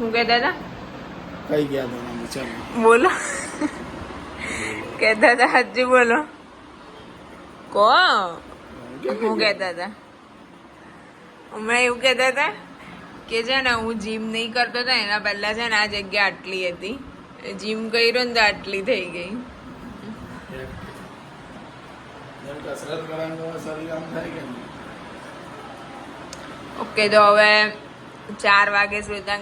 હું કહેતા હતા કઈ ગયા હતા ચાલો બોલો. કહેતા હતા હજી બોલો. કો હું કહેતા હતા હમણાં એવું કહેતા હતા કે છે ને હું જીમ નહીં કરતો હતો એના પહેલાં છે ને આ જગ્યા આટલી હતી. જીમ કર્યો ને તો આટલી થઈ ગઈ? ઓકે તો હવે ચાર વાગે સુધા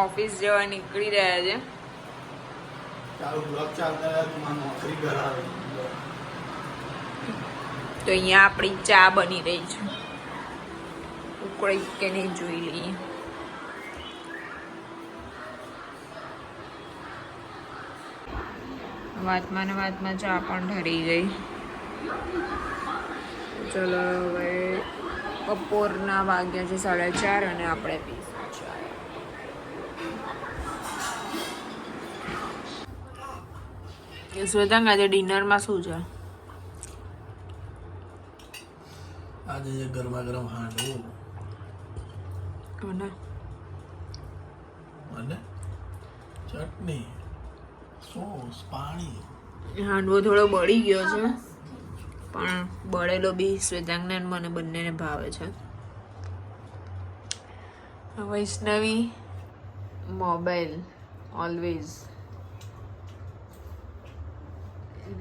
ઓફિસ જવા નીકળી રહ્યા છે. તો અહીંયા આપણી ચા બની રહી છે. ઉકળી કે નહીં જોઈ લઈએ. વાતમાં ને વાતમાં ચા પણ ઠરી ગઈ. ચલો હવે બપોરના વાગ્યા છે સાડા ચાર અને આપણે પીશું. શ્વેતાંગ આજે ડિનરમાં શું છે? આજે જે ગરમા ગરમ હાંડવું. અને અને ચટણી સોસ પાણી. હાંડવો થોડો બળી ગયો છે પણ બળેલો બી શ્વેતાંગને મને બંનેને ભાવે છે. વૈષ્ણવી મોબાઈલ ઓલવેઝ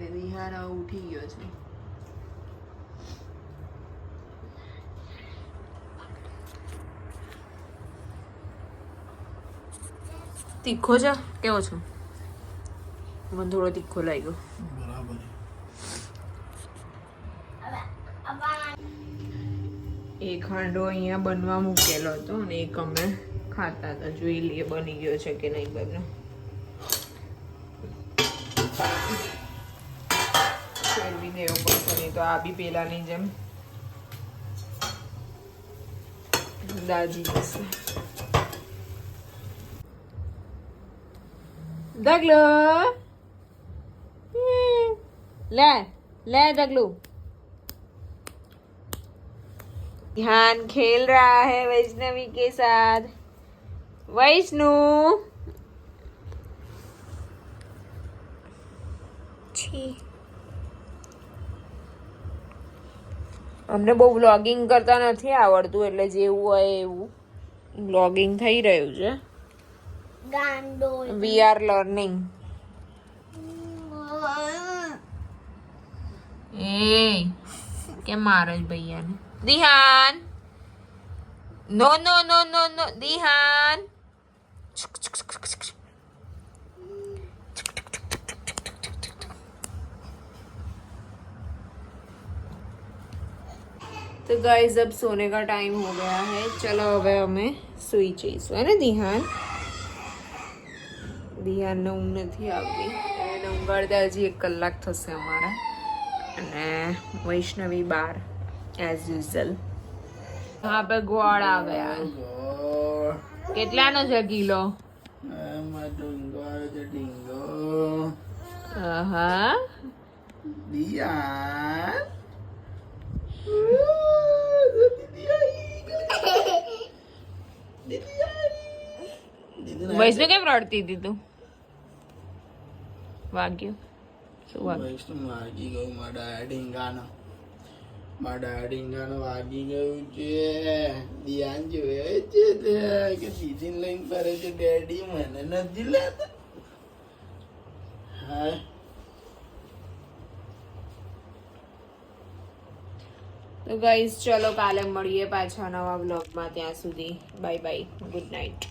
એટલે વિહાર ઉઠી ગયો છે. તીખો છે? કેવો છો? મને થોડો તીખો લાગ્યો. બરાબર એક હાંડો અહીંયા બનવા મૂકેલો હતો અને એક અમે ખાતા હતા. જોઈ લઈએ બની ગયો છે કે નહીં બન્યો. ફેરવી દેવો પડશે નહીં તો આ બી પેલાની જેમ દાજી જશે દગલો લે લે દગલું ध्यान खेल रहा है वैष्णवी के साथ वैष्णु छी અમને બહુ વ્લોગિંગ કરતા નથી આવડતું એટલે જેવું હોય એવું. વ્લોગિંગ થઈ રહ્યું છે. ગાંડો વી આર લર્નિંગ એ કે મારે જ ભૈયાને? દિહાન! નો નો નો નો નો દિહાન! तो गाइस अब सोने का टाइम हो गया है चलो હવે અમે સુઈ જઈશું હે ને દિહાન દિહાનને ઊંઘ નથી આવતી એને ઊંઘાડતા હજી એક કલાક થશે અમારા અને વૈષ્ણવી બાર એઝ યુઝલ હા પે ગોળ આ ગયા ગોળ કેટલાનો છે કિલો એમાં ડુંગો આવે છે ડીંગો હા દિયા વૈષ્ણુ કેમ રડતી હતી તું વાગ્યું. શું વાગ્યું? વૈષ્ણવ વાગી ગયું મારા ડીંગાનો મારા ડીંગાનો વાગી ગયું છે. ધ્યાન જોયે છે તે કે દીદીને લઈને ફરે છે ડેડી મને નથી લેતા હા. તો ગાઈઝ ચલો કાલે મળીએ પાછા નવા બ્લોગમાં ત્યાં સુધી. Bye bye good night